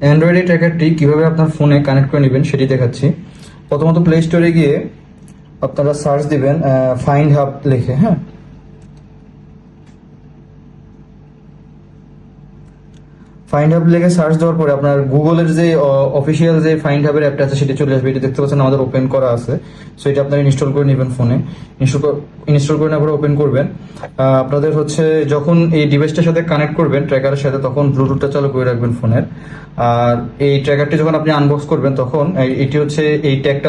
Android এই ট্র্যাকারটি কীভাবে আপনার ফোনে কানেক্ট করে নেবেন সেটি দেখাচ্ছি। প্রথমত প্লে স্টোরে গিয়ে আপনারা সার্চ দিবেন ফাইন্ড হাব লিখে হ্যাঁ? ফাইন্ড হাব লেগে সার্চ দেওয়ার পরে আপনার গুগলের যে অফিসিয়াল যে ফাইন্ড হাবের অ্যাপটা আছে, সেটা চলে আসবে। এটা দেখতে পাচ্ছেন আমাদের ওপেন করা আছে। সো এটা আপনারা ইনস্টল করে নেবেন ফোনে ইনস্টল করে নেওয়ার পরে ওপেন করবেন। আপনাদের হচ্ছে যখন এই ডিভাইসটার সাথে কানেক্ট করবেন ট্র্যাকারের সাথে, তখন ব্লুটুথটা চালু করে রাখবেন ফোনের আর এই ট্র্যাকারটি যখন আপনি আনবক্স করবেন, তখন এটি হচ্ছে এই ট্যাগটা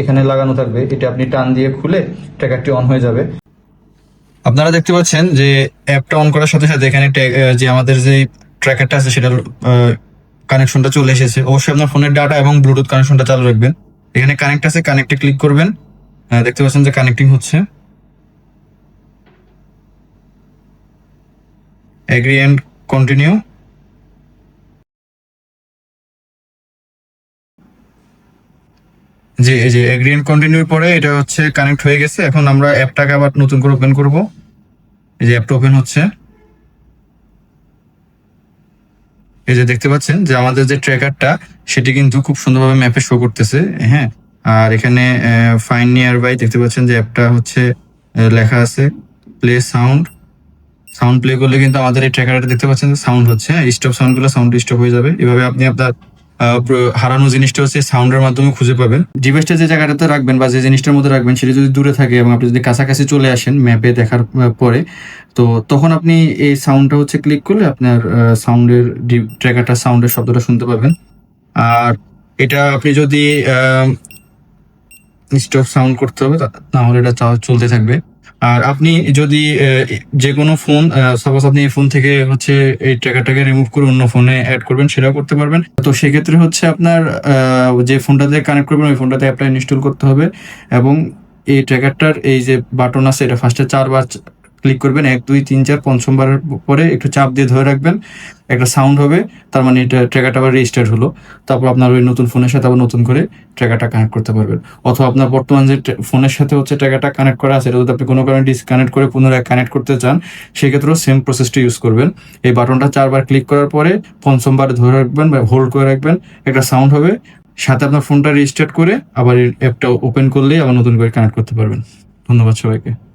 এখানে লাগানো থাকবে। এটা আপনি টান দিয়ে খুলে ট্র্যাকারটি অন হয়ে যাবে। আপনারা দেখতে পাচ্ছেন যে অ্যাপটা অন করার সাথে সাথে এখানে যে আমাদের যে ট্র্যাকারটা আছে, সেটার কানেকশনটা চলে এসেছে। অবশ্যই আপনার ফোনের ডাটা এবং ব্লুটুথ কানেকশনটা চালু রাখবেন। এখানে কানেক্ট আছে কানেক্টে ক্লিক করবেন। দেখতে পাচ্ছেন যে কানেক্টিং হচ্ছে। এগ্রি এন্ড কন্টিনিউ জি যে এগ্রি এন্ড কন্টিনিউর পরে এটা হচ্ছে কানেক্ট হয়ে গেছে। এখন আমরা অ্যাপটাকে আবার নতুন করে ওপেন করব। এই যে অ্যাপটা ওপেন হচ্ছে। এই যে দেখতে পাচ্ছেন যে আমাদের যে ট্র্যাকারটা, সেটি কিন্তু খুব সুন্দরভাবে ম্যাপে শো করতেছে হ্যাঁ? আর এখানে ফাইন নিয়ার বাই দেখতে পাচ্ছেন যে অ্যাপটা হচ্ছে লেখা আছে প্লে সাউন্ড সাউন্ড প্লে করলে কিন্তু আমাদের এই ট্র্যাকারটা দেখতে পাচ্ছেন যে সাউন্ড হচ্ছে হ্যাঁ? স্টপ সাউন্ডগুলো সাউন্ড স্টপ হয়ে যাবে। এভাবে আপনি আপনার হারানো জিনিসটা হচ্ছে সাউন্ডের মাধ্যমে খুঁজে পাবেন। ডিভাইসটা যে জায়গাটাতে রাখবেন বা যে জিনিসটার মধ্যে রাখবেন, সেটা যদি দূরে থাকে এবং আপনি যদি কাছাকাছি চলে আসেন ম্যাপে দেখার পরে, তো তখন আপনি এই সাউন্ডটা হচ্ছে ক্লিক করলে আপনার সাউন্ডের ট্র্যাকারটা, সাউন্ডের শব্দটা শুনতে পাবেন। আর এটা আপনি যদি স্টপ সাউন্ড করতে হবে তাহলে এটা চলতে থাকবে। আর আপনি যদি যে কোনো ফোন সাপোজ আপনি এই ফোন থেকে হচ্ছে এই ট্র্যাকারটাকে রিমুভ করে অন্য ফোনে অ্যাড করবেন, সেটাও করতে পারবেন। তো সেক্ষেত্রে হচ্ছে আপনার যে ফোনটাতে কানেক্ট করবেন, ওই ফোনটাতে অ্যাপটা ইনস্টল করতে হবে। এবং এই ট্র্যাকারটার এই যে বাটন আছে, এটা ফার্স্টে চারবার ক্লিক করবেন, এক, দুই, তিন, চার পঞ্চমবারের পরে একটু চাপ দিয়ে ধরে রাখবেন। একটা সাউন্ড হবে, তার মানে এটা ট্র্যাকারটা আবার রেজিস্টার্ড হলো। তারপর আপনার ওই নতুন ফোনের সাথে আবার নতুন করে ট্র্যাকারটা কানেক্ট করতে পারবেন। অথবা আপনার বর্তমান যে ফোনের সাথে হচ্ছে ট্র্যাকারটা কানেক্ট করা আছে, এটা যদি আপনি কোনো কারণে ডিসকানেক্ট করে পুনরায় কানেক্ট করতে চান, সেক্ষেত্রেও সেম প্রসেসটা ইউজ করবেন। এই বাটনটা চারবার ক্লিক করার পরে পঞ্চমবার ধরে রাখবেন বা হোল্ড করে রাখবেন। একটা সাউন্ড হবে, সাথে আপনার ফোনটা রেজিস্টার্ট করে আবার অ্যাপটা ওপেন করলেই আবার নতুন করে কানেক্ট করতে পারবেন। ধন্যবাদ সবাইকে।